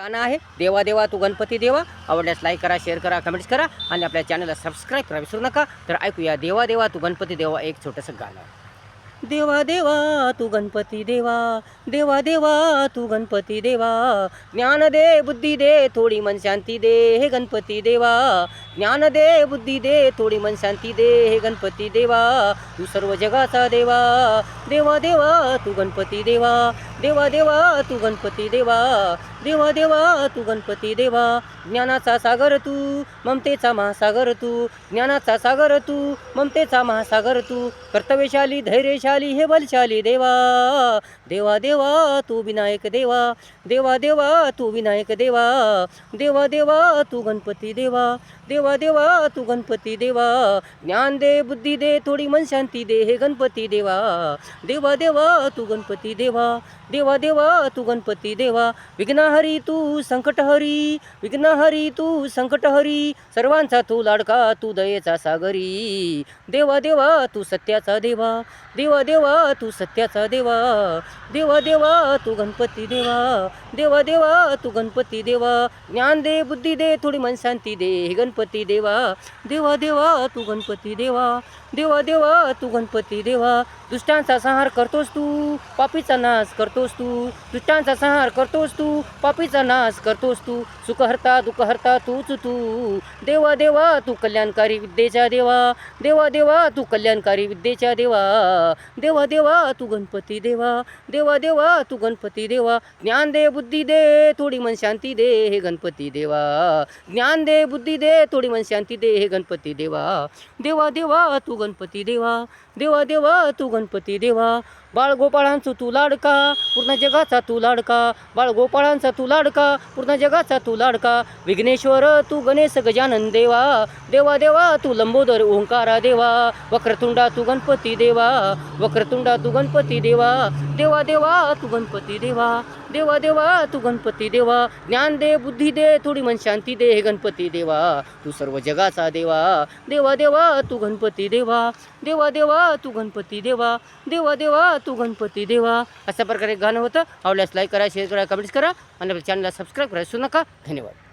गाणं आहे. देवा देवा तू गणपती देवा. आवडल्यास लाईक करा शेअर करा कमेंट्स करा आणि आपल्या चॅनलला सबस्क्राईब करा विसरू नका. तर ऐकूया देवा देवा तू गणपती देवा एक छोटंसं गाणं. देवा देवा तू गणपती देवा. देवा देवा तू गणपती देवा. ज्ञान दे बुद्धी दे थोडी मन शांती दे. हे गणपती देवा. ज्ञान दे बुद्धी दे थोडी मन शांती दे हे गणपती देवा तू सर्व जगाचा देवा. देवा देवा तू गणपती देवा. देवा देवा तू गणपती देवा. देवा देवा तू गणपती देवा. ज्ञानाचा सागर तू ममतेचा महासागर तू. ज्ञानाचा सागर तू ममतेचा महासागर तू. कर्तव्यशाली धैर्यशाली हे बलशाली देवा. देवा देवा तू विनायक देवा. देवा देवा तू विनायक देवा. देवा देवा तू गणपती देवा. देवा देवा देवा तू गणपती देवा. ज्ञान दे बुद्धी दे थोडी मन शांती दे हे गणपती देवा. देवा देवा तू गणपती देवा. देवा देवा तू गणपती देवा. विघ्नहरी तू संकटहरी विघ्नहरी तू संकटहरी सर्वांचा तू लाडका तू दयेचा सागरी. देवा देवा तू सत्याचा देवा. देवा देवा तू सत्याचा देवा. देवा देवा तू गणपती देवा. देवा देवा तू गणपती देवा. ज्ञान दे बुद्धी दे थोडी मन शांती दे हे गणपती देवा देवा देवा तू गणपती देवा देवा देवा तू गणपती देवा. दुष्टांचा संहार करतोस तू पापीचा नाश करतोस तू. दुष्टांचा संहार करतोस तू पापीचा नाश करतोस तू. सुखहर्ता दुखहर्ता तूच तू. देवा देवा तू कल्याणकारी विद्येच्या देवा. देवा देवा तू कल्याणकारी विद्येच्या देवा. देवा देवा तू गणपती देवा. देवा देवा तू गणपती देवा. ज्ञान दे बुद्धी दे थोडी मन शांती दे हे गणपती देवा. ज्ञान दे बुद्धी दे थोडी मन शांती दे हे गणपती देवा. देवा देवा तू गणपती देवा. देवा देवा तू गणपती देवा. बाळगोपाळांचा तू लाडका पूर्ण जगाचा तू लाडका. बाळगोपाळांचा तू लाडका पूर्ण जगाचा तू लाडका. विघ्नेश्वर तू गणेश गजानन देवा. देवा देवा तू लंबोदर ओंकारा देवा. वक्रतुंडा तू गणपती देवा. वक्रतुंडा तू गणपती देवा. देवा देवा तू गणपती देवा. देवा देवा तू गणपती देवा. ज्ञान दे बुद्धी दे थोडी मन शांती दे हे गणपती देवा. तू सर्व जगाचा देवा. देवा देवा तू गणपती देवा. देवा देवा तू गणपती देवा. देवा देवा तू गणपती देवा. अशा प्रकारे गाणं होतं. आवडल्यास लाईक करा शेअर करा कमेंट्स करा. आणि आपल्या चॅनलला सबस्क्राईब करा नका. धन्यवाद.